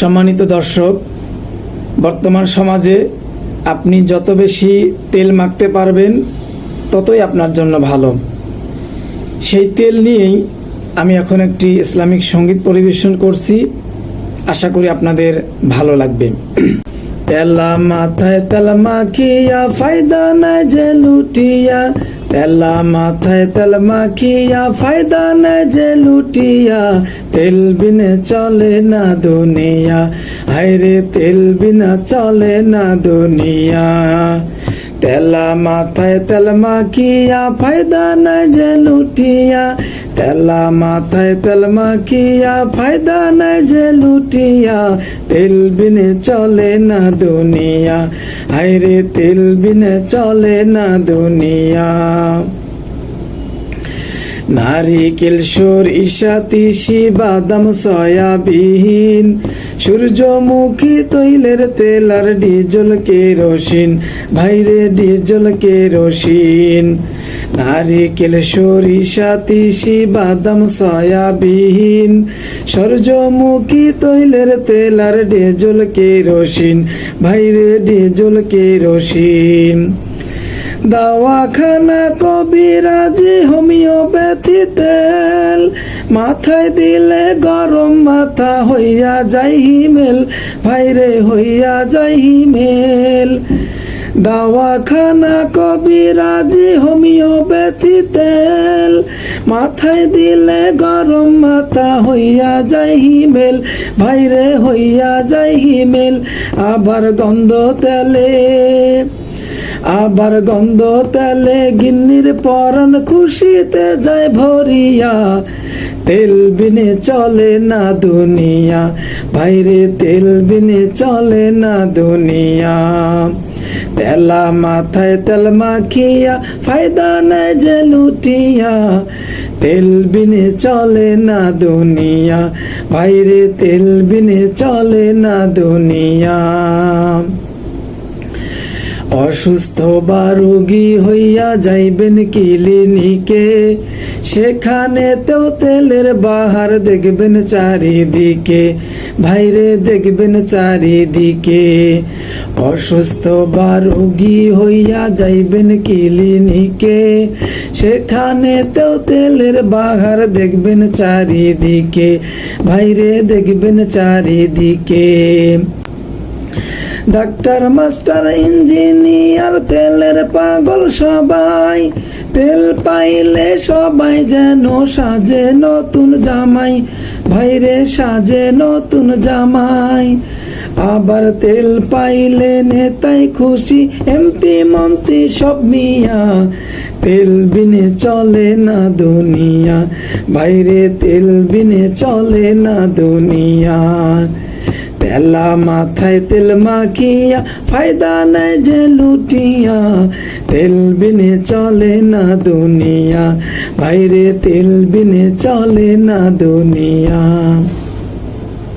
সম্মানিত দর্শক, বর্তমান সমাজে আপনি যত বেশি তেল মাখতে পারবেন, ততই আপনার জন্য ভালো। সেই তেল নিয়েই আমি এখন একটি ইসলামিক সংগীত পরিবেশন করছি। আশা করি আপনাদের ভালো লাগবে। তেলা মাথায় তেলা মাখিয়া, ফায়দা নাই যে লুটিয়া তেলা মাথায় তেল মাখিয়া, ফায়দা নাই যে লুটিয়া। তেল বিনে চলে না দুনিয়া। হায়রে তেল বিনা চলে না দুনিয়া। তেলা মাথায় তেল মাখিয়া, ফায়দা নাই যে লুটিয়া। তেলা মাথায় তেল মাখিয়া, ফায়দা নাই যে লুটিয়া। তেল বিনে চলে না দুনিয়া, হায়রে তেল বিনে চলে না দুনিয়া। নারিকেল সরিষা তিসি বাদাম সয়াবিহীন। সূর্যমুখী তৈলের তেল আর ডিজেল কেরোসিন ভাইরে ডিজেল কেরোসিন নারিকেল সরিষা, তিসি, বাদাম সয়াবিহীন সূর্যমুখী তৈলের তেল আর ডিজেল কেরোসিন ভাইরে ডিজেল কেরোসিন দাওয়াখানা কবিরাজি হোমিওপ্যাথি তেল। মাথায় দিলে গরম মাথা হইয়া যাই হিমেল, ভাইরে হইয়া যাই হিমেল। দাওয়াখানা কবিরাজি হোমিওপ্যাথি তেল। মাথায় দিলে গরম মাথা হইয়া যাই হিমেল, ভাইরে হইয়া যাই হিমেল, আবার গন্ধ তেলে। আবার গন্ধ তেলে গিন্নির পরান খুশিতে যায় ভরিয়া। তেল বিনে চলে না দুনিয়া বাইরে তেল বিনে চলে না দুনিয়া। তেলা মাথায় তেল মাখিয়া, ফায়দা নাই যে লুটিয়া। তেল বিনে চলে না দুনিয়া বাইরে তেল বিনে চলে না দুনিয়া। অসুস্থ বা রোগী হইয়া যাইবেন ক্লিনিকে, সেখানে তেও তেলের বাহার দেখবেন চারিদিকে, ভাইরে দেখবেন চারিদিকে। অসুস্থ বা রোগী হইয়া যাইবেন ক্লিনিকে, সেখানে তেও তেলের বাহার দেখবেন চারিদিকে, ভাইরে দেখবেন চারিদিকে। ডাক্তার, মাস্টার, ইঞ্জিনিয়ার, তেলের পাগল সবাই। তেল পাইলে সবাই যেন সাজে নতুন জামাই। ভাইরে, সাজে নতুন জামাই। আবার তেল পাইলে নেতাই খুশি, এমপি, মন্ত্রী সব মিয়া। তেল বিনে চলে না দুনিয়া বাইরে তেল বিনে চলে না দুনিয়া। তেলা মাথায় তেল মাখিয়া, ফায়দা নাই যে লুটিয়া। তেল বিনে চলে না দুনিয়া, বাইরে তেল বিনে চলে না দুনিয়া।